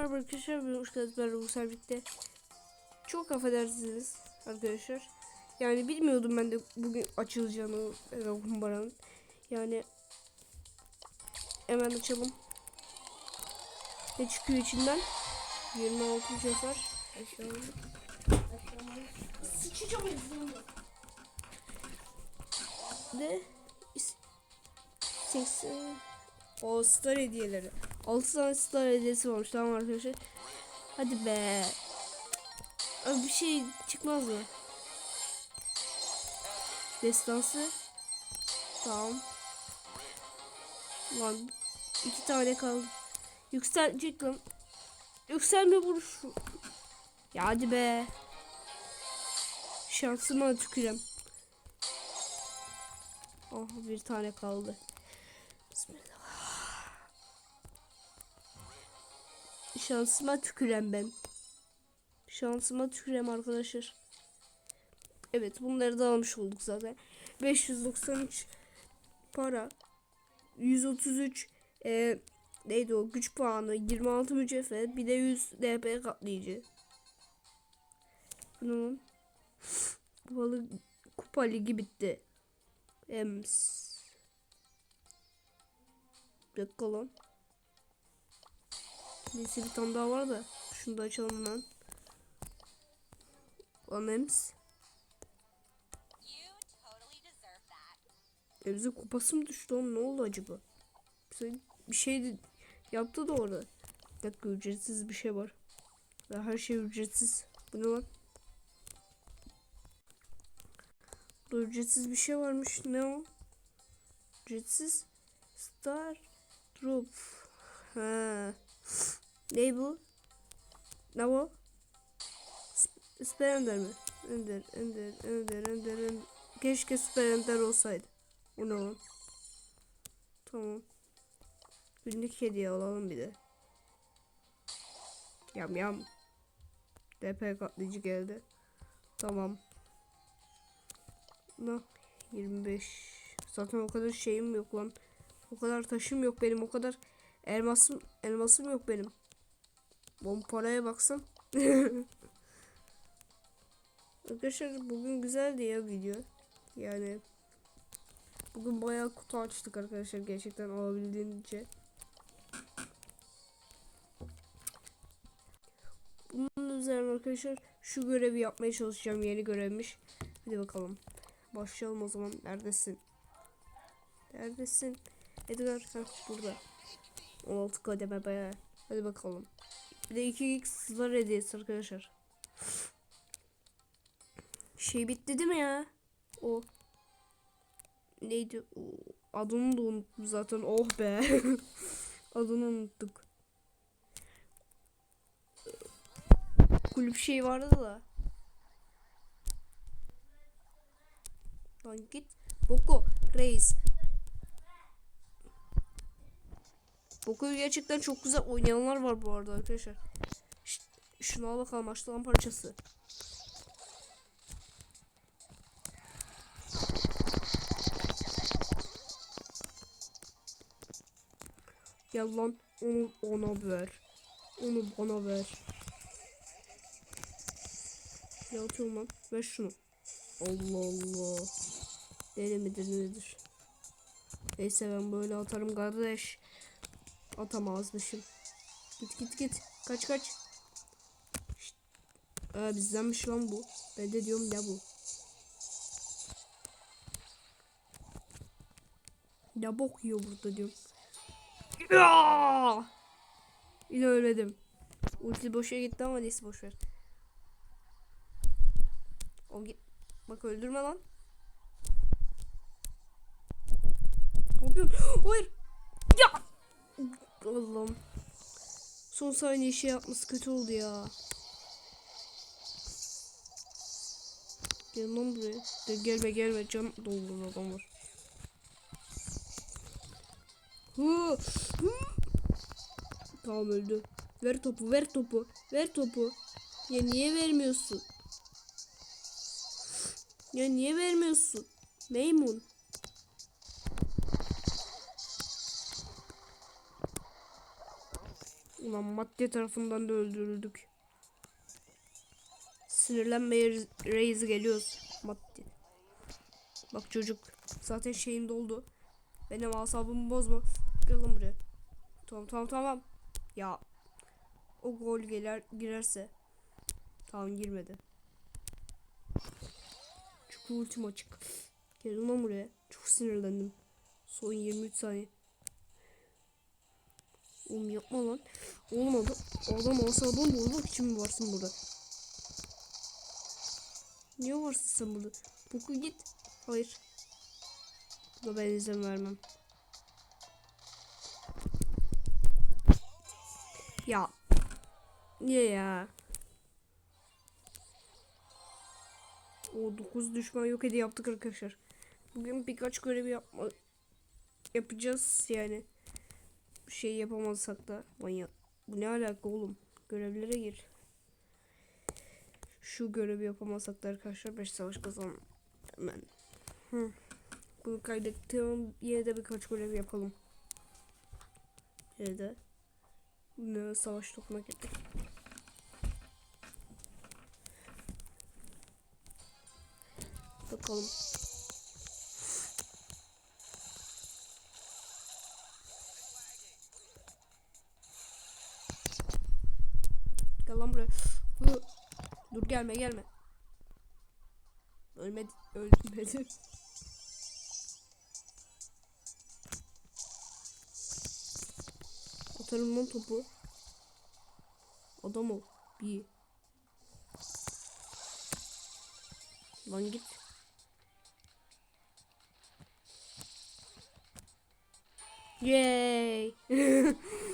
merhaba arkadaşlar. Hoş geldiniz. Ben Ruhsar birlikte. Çok affedersiniz arkadaşlar. Yani bilmiyordum ben de bugün açılacağını e, kumbaranın. Yani hemen açalım. Ne çıkıyor içinden? 26 cefer. Sıçacağım. De 80 o star hediyeleri. 6 tane star hediyesi varmış tamam arkadaşlar. Hadi be. Abi bir şey çıkmaz mı? Destansı. Tamam. Lan iki tane kaldı. Yükselecek lan. Yükselme vuruş. Ya hadi be. Şansıma tükürem. Oh bir tane kaldı. Şansıma tükürem ben. Şansıma tükürem arkadaşlar. Evet bunları da almış olduk zaten. 593 para. 133 e, neydi o güç puanı 26 mücevher bir de 100 DP katlayıcı. Bunun kupalı kupa ligi bitti. Ems. Dakika lan. Neyse bir tane daha var da. Şunu da açalım lan. Lan Ems. You totally deserve that. Ems'in kupası mı düştü oğlum? Ne oldu acaba? Bir şey de yaptı da orada. Bir dakika ücretsiz bir şey var. Ya her şey ücretsiz. Bu ne lan? Burada ücretsiz bir şey varmış. Ne o? Ücretsiz Star Drop. Ha. Ne bu? Ne bu? Süper Ender mi? Ender, Ender, Ender, Ender, Ender. Keşke Süper Ender olsaydı. O ne lan? Tamam. Günlük hediye alalım bir de. Yam yam. DP katlayıcı geldi. Tamam. Ne? 25. Zaten o kadar şeyim yok lan. O kadar taşım yok benim. O kadar elmasım elmasım yok benim. Bon paraya baksan. Arkadaşlar bugün güzeldi ya video. Yani bugün bayağı kutu açtık arkadaşlar gerçekten alabildiğince. Bunun üzerine arkadaşlar şu görevi yapmaya çalışacağım yeni görevmiş. Hadi bakalım. Başlayalım o zaman. Neredesin? Neredesin? Edgar Heh, burada. 16 kademe be. Hadi bakalım. Bir de 2x sızlar hediyesi arkadaşlar. Şey bitti değil mi ya? O. Neydi? O, adını da unuttum zaten. Oh be. adını unuttuk. Kulüp şey vardı da. Lan git. Boko Reis. Boko'yu gerçekten çok güzel oynayanlar var bu arada arkadaşlar. Şşt, şuna al bakalım açılan parçası. Gel lan onu ona ver. Onu bana ver. Ne atıyorum lan? Ver şunu. Allah Allah. Deli midir nedir? Neyse ben böyle atarım kardeş. Atamazmışım. Git git git. Kaç kaç. Şşt. Aa, bizdenmiş lan bu. Ben de diyorum ya bu. Ya bok yiyor burada diyorum. Ya! Yine ölmedim. Ulti boşa gitti ama neyse boş ver. O git. Bak öldürme lan. Ne yapıyorsun? Hayır. Allah'ım. Son saniye şey yapması kötü oldu ya. Gel lan buraya. De gelme gelme can doldu adam var. Hı. Tamam öldü. Ver topu ver topu. Ver topu. Ya niye vermiyorsun? Ya niye vermiyorsun? Meymun. Ulan madde tarafından da öldürüldük. Sinirlenmeye Re- Reis geliyoruz. Madde. Bak çocuk. Zaten şeyim doldu. Benim asabımı bozma. Gel lan buraya. Tamam tamam tamam. Ya. O gol gelir, girerse. Tamam girmedi. Çünkü ultim açık. Gel lan buraya. Çok sinirlendim. Son 23 saniye. Oğlum yapma lan. Oğlum adam, adam asabını bozmak için mi varsın burada? Niye varsın sen burada? Boku git. Hayır. Da ben izin vermem. Ya. Niye ya? O 9 düşman yok hediye yaptık arkadaşlar. Bugün birkaç görev yapma yapacağız yani. Şey yapamazsak da manyak. Bu ne alaka oğlum? Görevlere gir. Şu görevi yapamazsak da arkadaşlar 5 savaş kazan hemen. Hı. Bunu kaydettim. Yine de birkaç görev yapalım. Yine de. Ne savaş topuna gittik. Bakalım. Gel lan buraya. Hı. Dur gelme gelme. Ölmedi. Ölmedi. Atarım lan topu. Adam ol. Bir. Lan git. Yay.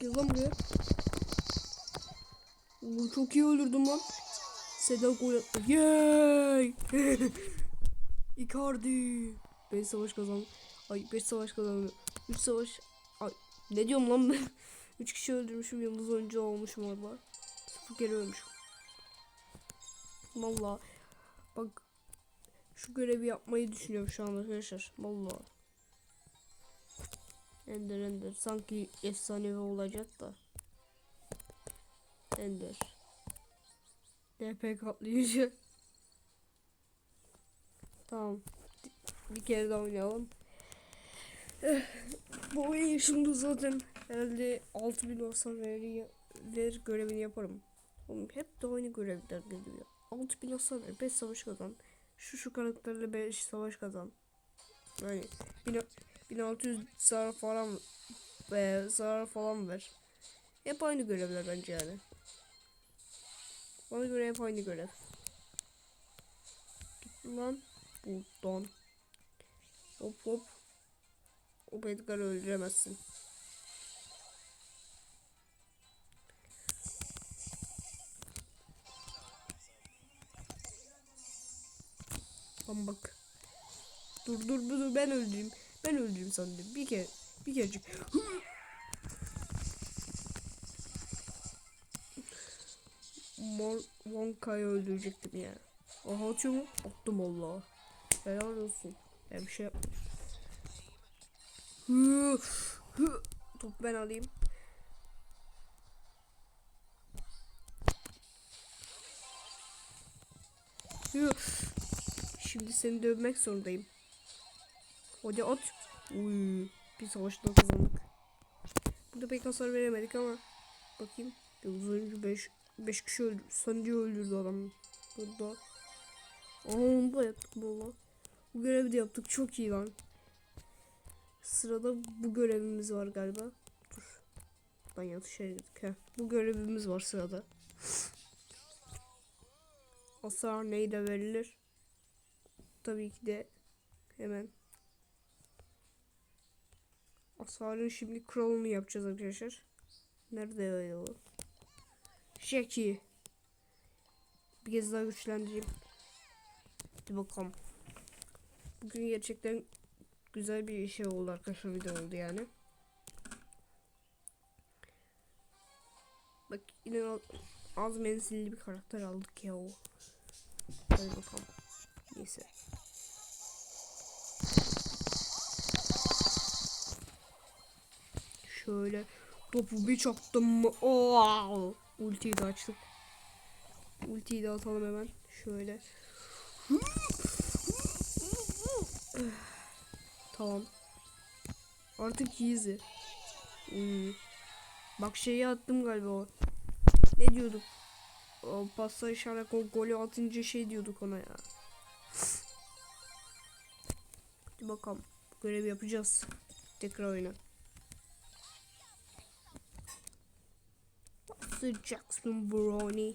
Gel lan buraya. Oo, çok iyi öldürdüm lan. Sedan gol attı. Yay! Icardi. 5 savaş kazandı. Ay 5 savaş kazandı. 3 savaş. Ay ne diyorum lan ben? 3 kişi öldürmüşüm. Yıldız oyuncu olmuşum orada. 0 kere ölmüşüm. Valla. Bak. Şu görevi yapmayı düşünüyorum şu an arkadaşlar. Valla. Ender Ender. Sanki efsanevi olacak da. Ender. DP katlayıcı. Tamam. Bir kere daha oynayalım. Eh, Bu oyun şimdi zaten herhalde 6000 olsa ver, ver görevini yaparım. Oğlum hep de aynı görevler geliyor. 6000 olsa ver 5 savaş kazan. Şu şu karakterle 5 savaş kazan. Yani 1000 1600 zarar falan ve zarar falan ver. Hep aynı görevler bence yani. Bana göre hep aynı görev. Git lan buradan. Hop hop. O Edgar'ı öldüremezsin. Lan bak. Dur dur dur ben öldüreyim. Ben öldüreyim sandım. Bir kere bir kerecik. Mor Wonka'yı öldürecektim ya. Aha atıyor mu? Attım Allah. Helal olsun. Ben bir şey yapmadım. Top ben alayım. Şimdi seni dövmek zorundayım. Hadi at. Uy, bir savaşta kazandık. Burada pek hasar veremedik ama bakayım. Yıldız oyuncu 5 5 kişi öldü. Sanıcı öldürdü adam. Burada. Aa onu da yaptık valla. Bu görevi de yaptık. Çok iyi lan. Sırada bu görevimiz var galiba. Dur. Ben yanlış yere gittik. Heh. Bu görevimiz var sırada. Hasar neyle verilir? Tabii ki de hemen Hasarın şimdi kralını yapacağız arkadaşlar. Nerede o? Jackie. Bir kez daha güçlendireyim. Hadi bakalım. Bugün gerçekten güzel bir şey oldu arkadaşlar video oldu yani. Bak yine az menzilli bir karakter aldık ya o. Hadi bakalım. Neyse. Şöyle topu bir çaktım mı? Oo! Ultiyi de açtık. Ultiyi de atalım hemen. Şöyle. tamam. Artık easy. Hmm. Bak şeyi attım galiba. Ne diyorduk? O pasta işaret o golü atınca şey diyorduk ona ya. Hadi bakalım. Görev yapacağız. Tekrar oyna. also Jackson Brony.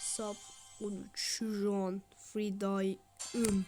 Sub und Chiron Friday um.